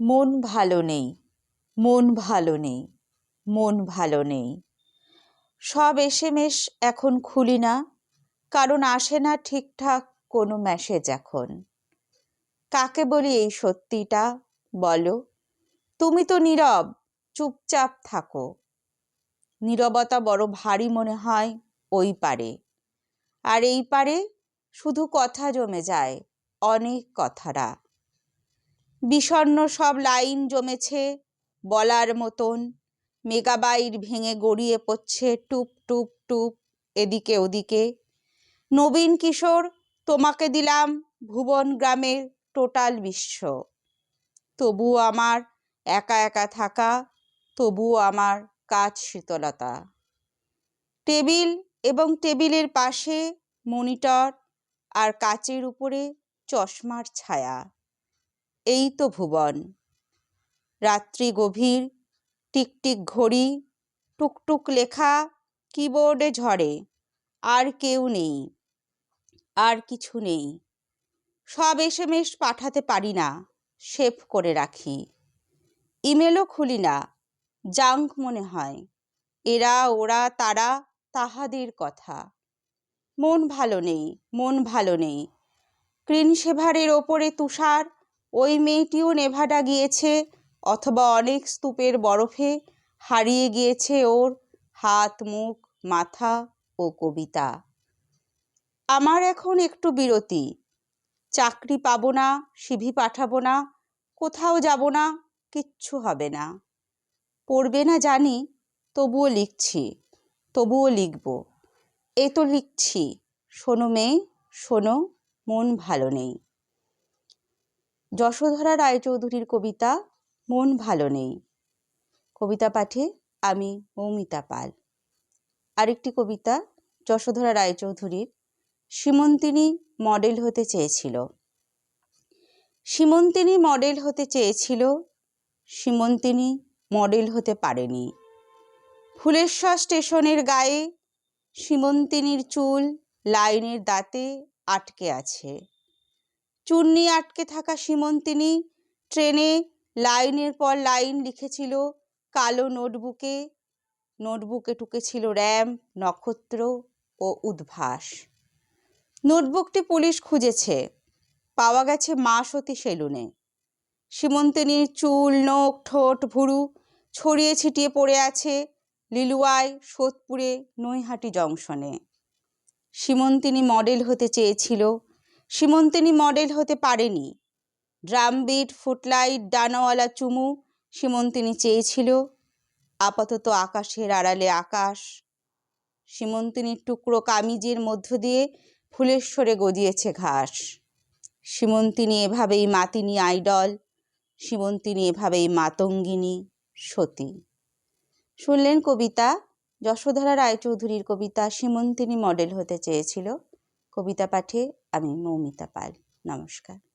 মন ভালো নেই, মন ভালো নেই, মন ভালো নেই। সব এসএমএস এখন খুলি না, কারণ আসে না ঠিকঠাক কোনো মেসেজ এখন। কাকে বলি এই সত্যিটা? বলো। তুমি তো নীরব, চুপচাপ থাকো। নীরবতা বড় ভারী মনে হয় ওই পারে। আর এই পারে শুধু কথা জমে যায়, অনেক কথারা। বিষণ্ণ সব লাইন জমেছে বলার মতন। মেগাবাইট ভেঙে গড়িয়ে পড়ছে টুপ টুপ টুপ এদিকে ওদিকে। নবীন কিশোর, তোমাকে দিলাম ভুবন গ্রামের টোটাল বিশ্ব। তবু আমার একা একা থাকা, তবুও আমার কাজ শীতলতা। টেবিল এবং টেবিলের পাশে মনিটর আর কাচের উপরে চশমার ছায়া। এই তো ভুবন। রাত্রি গভীর, টিকটিক ঘড়ি, টুকটুক লেখা, কিবোর্ডে ঝরে। আর কেউ নেই, আর কিছু নেই। সব এসএমএস পাঠাতে পারি না, সেভ করে রাখি। ইমেলও খুলি না, জাঙ্ক মনে হয়। এরা, ওরা, তারা, তাহাদের কথা। মন ভালো নেই, মন ভালো নেই। ক্রিন সেভারের ওপরে তুষার ওই মেয়েটিও নেভাডা গিয়েছে, অথবা অনেক স্তূপের বরফে হারিয়ে গিয়েছে ওর হাত, মুখ, মাথা ও কবিতা। আমার এখন একটু বিরতি। চাকরি পাবো না, সিভি পাঠাবো না, কোথাও যাব না, কিচ্ছু হবে না। পড়বে না জানি, তবুও লিখছি, তবুও লিখব। এ তো লিখছি, শোনো মেয়ে, শোনো, মন ভালো নেই। যশোধরা রায়চৌধুরীর কবিতা মন ভালো নেই কবিতা পাঠে আমি মৌমিতা পাল। আরেকটি কবিতা যশোধরা রায়চৌধুরীর সীমন্তিনী মডেল হতে চেয়েছিল সীমন্তিনী মডেল হতে চেয়েছিল, সীমন্তিনী মডেল হতে পারেনি। ফুলেশ্বর স্টেশনের গায়ে সীমন্তিনীর চুল লাইনের দাঁতে আটকে আছে। চুন্নি আটকে থাকা সীমন্তিনী ট্রেনে লাইনের পর লাইন লিখেছিল কালো নোটবুকে। নোটবুকে টুকেছিল র্যাম, নক্ষত্র ও উদ্ভাস। নোটবুকটি পুলিশ খুঁজেছে। পাওয়া গেছে মা সতী সেলুনে। সীমন্তিনীর চুল, নখ, ঠোঁট, ভুরু ছড়িয়ে ছিটিয়ে পড়ে আছে লিলুয়ায় সোদপুরে নৈহাটি জংশনে। সীমন্তিনী মডেল হতে চেয়েছিল সীমন্তিনী মডেল হতে পারেনি। ড্রামবিট, ফুটলাইট, ডানাওয়ালা চুমু সীমন্তিনী চেয়েছিল। আপাতত আকাশের আড়ালে আকাশ। সীমন্তিনীর টুকরো কামিজের মধ্য দিয়ে ফুলেশ্বরে গজিয়েছে ঘাস। সীমন্তিনী এভাবেই মাতিনী আইডল। সীমন্তিনী এভাবেই মাতঙ্গিনী সতী। শুনলেন কবিতা, যশোধরা রায়চৌধুরীর কবিতা সীমন্তিনী মডেল হতে চেয়েছিল। কবিতা পাঠে আমি মৌমিতা পাল। নমস্কার।